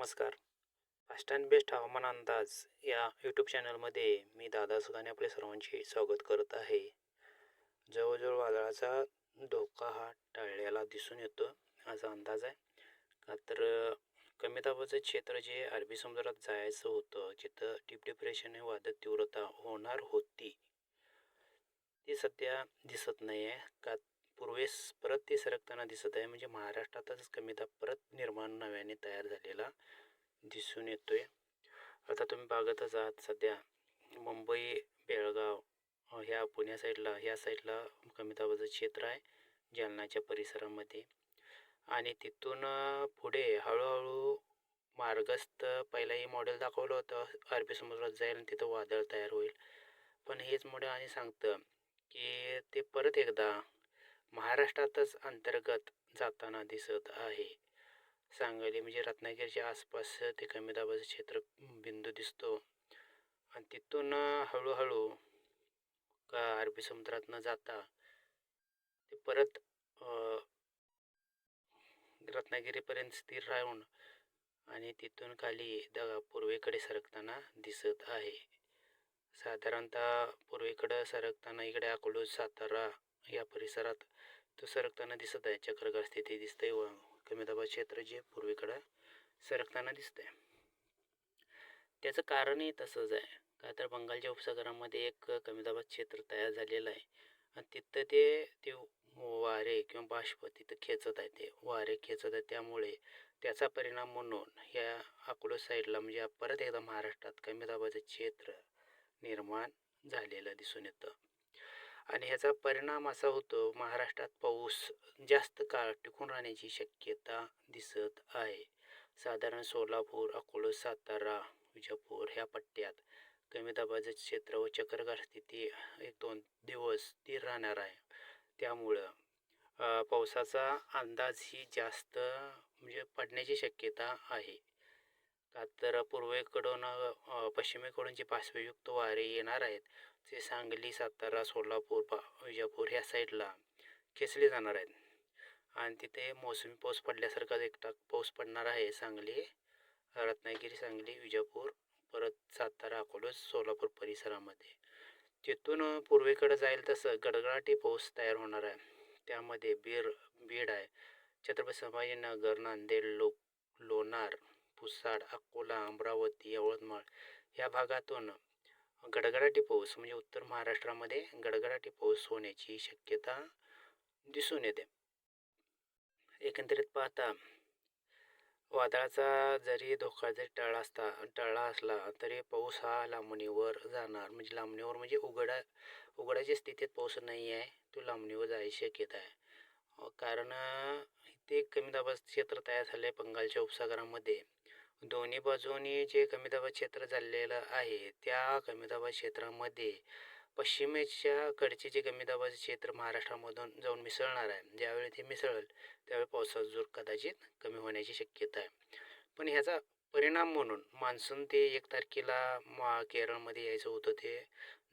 नमस्कार. Fast and best हवामान अंदाज या यूट्यूब चॅनलमध्ये मी दादा सुगाने आपले सर्वांचे स्वागत करत आहे. जवळजवळ वादळाचा धोका हा टळलेला दिसून येतो असा अंदाज आहे. का तर कमी दाबाचं क्षेत्र जे अरबी समुद्रात जायचं होतं जिथं डीप डिप्रेशन हे वादळ तीव्रता होणार होती ती सध्या दिसत नाही आहे का पूर्वेस परत ते सरकताना दिसत आहे. म्हणजे महाराष्ट्रातच कमी दाब परत निर्माण नव्याने तयार झालेला दिसून येतोय. आता तुम्ही बघतच आहात सध्या मुंबई बेळगाव ह्या पुण्या साईडला ह्या साईडला कमी दाबाचं क्षेत्र आहे जालनाच्या परिसरामध्ये. आणि तिथून पुढे हळूहळू मार्गस्थ पहिलाही मॉडेल दाखवलं होतं अरबी समुद्रात जाईल आणि तिथं वादळ तयार होईल. पण हेच मॉडेल आणि सांगतं की ते परत एकदा महाराष्ट्रातच अंतर्गत जाताना दिसत आहे. सांगली म्हणजे रत्नागिरीच्या आसपास ते कमी दाबाचं क्षेत्र बिंदू दिसतो. आणि तिथून हळूहळू का अरबी समुद्रात न जाता ते परत रत्नागिरीपर्यंत स्थिर राहून आणि तिथून खाली द पूर्वेकडे सरकताना दिसत आहे. साधारणतः पूर्वेकडं सरकताना इकडे अकलूज सातारा या परिसरात तो सरकताना दिसत आहे. चक्रगार स्थिती दिसते व कमी दाबा क्षेत्र जे पूर्वीकडं सरकताना दिसतंय. त्याचं कारणही तसंच आहे. का तर बंगालच्या उपसागरामध्ये एक कमी दाबात क्षेत्र तयार झालेलं आहे. आणि तिथं ते ते वारे किंवा बाष्प तिथं खेचत आहे ते. वारे खेचत आहे त्यामुळे त्याचा परिणाम म्हणून या अकोला साईडला म्हणजे परत एकदा महाराष्ट्रात कमी दाबाचं क्षेत्र निर्माण झालेलं दिसून येतं. आणि ह्याचा परिणाम असा होतो महाराष्ट्रात पाऊस जास्त काळ टिकून राहण्याची शक्यता दिसत आहे. साधारण सोलापूर अकोला सातारा विजापूर ह्या पट्ट्यात कमी दाबाचं क्षेत्र व चक्रगार स्थिती एक दोन दिवस स्थिर राहणार आहे. त्यामुळं पावसाचा अंदाज ही जास्त म्हणजे पडण्याची शक्यता आहे. का तर पूर्वेकडून पश्चिमेकडून जे बाष्पयुक्त वारे येणार आहेत ते सांगली सातारा सोलापूर पा विजापूर ह्या साईडला खेचले जाणार आहेत. आणि तिथे मोसमी पाऊस पडल्यासारखाच एकटा पाऊस पडणार आहे. सांगली रत्नागिरी सांगली विजापूर परत सातारा अकोला सोलापूर परिसरामध्ये. तिथून पूर्वेकडे जाईल तसं गडगडाटी पाऊस तयार होणार आहे. त्यामध्ये बीर बीड आहे. छत्रपती संभाजीनगर नांदेड लो लोणार पुसाड अकोला अमरावती यवतमाळ या भागातून गडगडाटी पाऊस म्हणजे उत्तर महाराष्ट्रामध्ये गडगडाटी पाऊस होण्याची शक्यता दिसून येते. एकंदरीत पाहता वादळाचा जरी धोका जरी टळला असता टळला असला तरी पाऊस हा लांबणीवर जाणार. म्हणजे लांबणीवर म्हणजे उघडा उघडाच्या स्थितीत पाऊस नाही आहे तो लांबणीवर जायची शक्यता आहे. कारण ते इथे कमी दाबाचं क्षेत्र तयार झालं आहे बंगालच्या उपसागरामध्ये. दोन्ही बाजूनी जे कमी क्षेत्र झालेलं आहे त्या कमी दाबा क्षेत्रामध्ये पश्चिमेच्या कडचे जे कमी क्षेत्र महाराष्ट्रामधून जाऊन मिसळणार आहे. ज्यावेळी ते मिसळेल त्यावेळी पावसाचा जोर कदाचित कमी होण्याची शक्यता आहे. पण ह्याचा परिणाम म्हणून मान्सून ते एक तारखेला मा केरळमध्ये यायचं होतं ते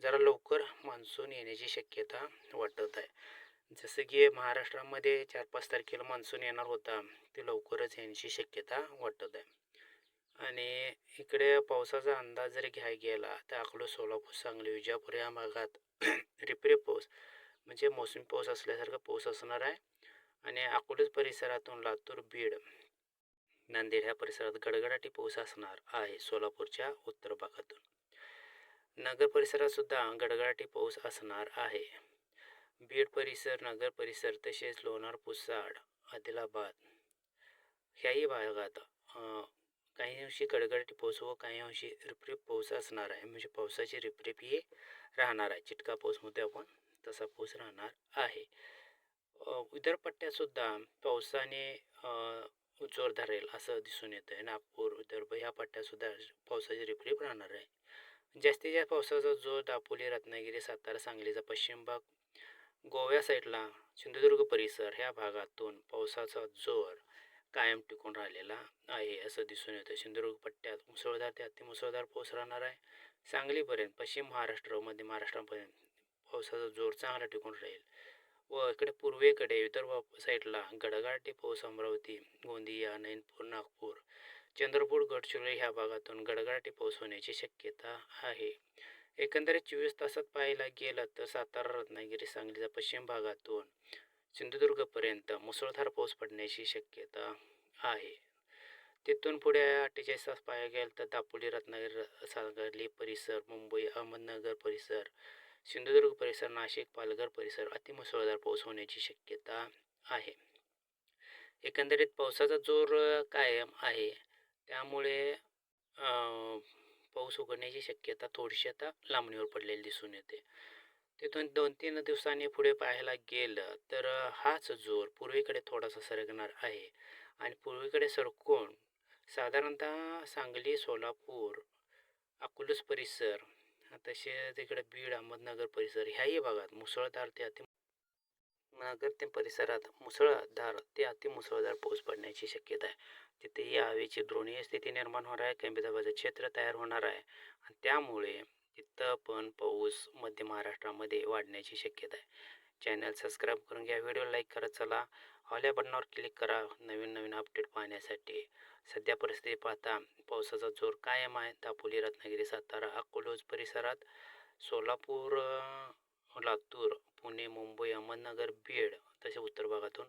जरा लवकर मान्सून येण्याची शक्यता वाटत आहे. जसं की महाराष्ट्रामध्ये चार पाच तारखेला मान्सून येणार होता ते लवकरच येण्याची शक्यता वाटत आहे. आणि इकडे पावसाचा अंदाज जरी घ्याय गेला तर अकलूज सोलापूर सांगली विजापूर या भागात रिपरी पाऊस म्हणजे मोसमी पाऊस असल्यासारखा पाऊस असणार आहे. आणि अकोलेच परिसरातून लातूर बीड नांदेड ह्या परिसरात गडगडाटी पाऊस असणार आहे सोलापूरच्या उत्तर भागातून. नगर परिसरात सुद्धा गडगडाटी पाऊस असणार आहे. बीड परिसर नगर परिसर तसेच लोणार पुसाड आदिलाबाद ह्याही भागात काही अंशी गडगडाटी पाऊस व काही अंशी रिपरिप पाऊस असणार आहे. म्हणजे पावसाची रिपरिप ही राहणार आहे. चिटका पाऊसमध्ये आपण तसा पाऊस राहणार आहे. अ, इतर पावसाने जोर धरेल असं दिसून येतं आहे नागपूर विदर्भ ह्या पट्ट्यासुद्धा पावसाची रिपरिप राहणार आहे. जास्तीत जास्त पावसाचा जोर दापोली रत्नागिरी सातारा सांगलीचा पश्चिम भाग गोव्या साईडला सिंधुदुर्ग परिसर ह्या भागातून पावसाचा जोर कायम टिकून राहिलेला आहे असं दिसून येतं. सिंधुदुर्ग पट्ट्यात मुसळधार ते अतिमुसळधार पाऊस राहणार आहे. सांगलीपर्यंत पश्चिम महाराष्ट्र मध्य महाराष्ट्रापर्यंत पावसाचा जोर चांगला टिकून राहील. व इकडे पूर्वेकडे विदर्भ साईडला गडगाटी पाऊस अमरावती गोंदिया नैनपूर नागपूर चंद्रपूर गडचिरोली ह्या भागातून गडगडाटी पाऊस होण्याची शक्यता आहे. एकंदरीत चोवीस तासात पाहायला गेलं तर सातारा रत्नागिरी सांगलीच्या पश्चिम भागातून सिंधुदुर्गपर्यंत मुसळधार पाऊस पडण्याची शक्यता आहे. तिथून पुढे अठ्ठेचाळीस तास पाहायला गेलं तर दापोली रत्नागिरी सागरली परिसर मुंबई अहमदनगर परिसर सिंधुदुर्ग परिसर नाशिक पालघर परिसर अतिमुसळधार पाऊस होण्याची शक्यता आहे. एकंदरीत पावसाचा जोर कायम आहे. त्यामुळे पाऊस उघडण्याची शक्यता थोडीशी आता लांबणीवर पडलेली दिसून येते. तिथून दोन तीन दिवसांनी पुढे पाहायला गेलं तर हाच जोर पूर्वेकडे थोडासा सरकणार आहे. आणि पूर्वेकडे सरकून साधारणतः सांगली सोलापूर अकोलूस परिसर तसेच तिकडे बीड अहमदनगर परिसर ह्याही भागात मुसळधार ते अति नगर ते परिसरात मुसळधार ते अतिमुसळधार पाऊस पडण्याची शक्यता आहे. तिथेही हवेची द्रोणीय स्थिती निर्माण होणार आहे. कमी दाबाचं क्षेत्र तयार होणार आहे. आणि त्यामुळे तिथं पण पाऊस मध्य महाराष्ट्रामध्ये वाढण्याची शक्यता आहे. चॅनल सबस्क्राईब करून घ्या व्हिडिओ लाईक करत चला. ऑल्या बटनावर क्लिक करा. नवीन नवीन अपडेट पाहण्यासाठी. सध्या परिस्थिती पाहता पावसाचा जोर कायम आहे. दापोली रत्नागिरी सातारा अकोलोज परिसरात सोलापूर लातूर पुणे मुंबई अहमदनगर बीड तसे उत्तर भागातून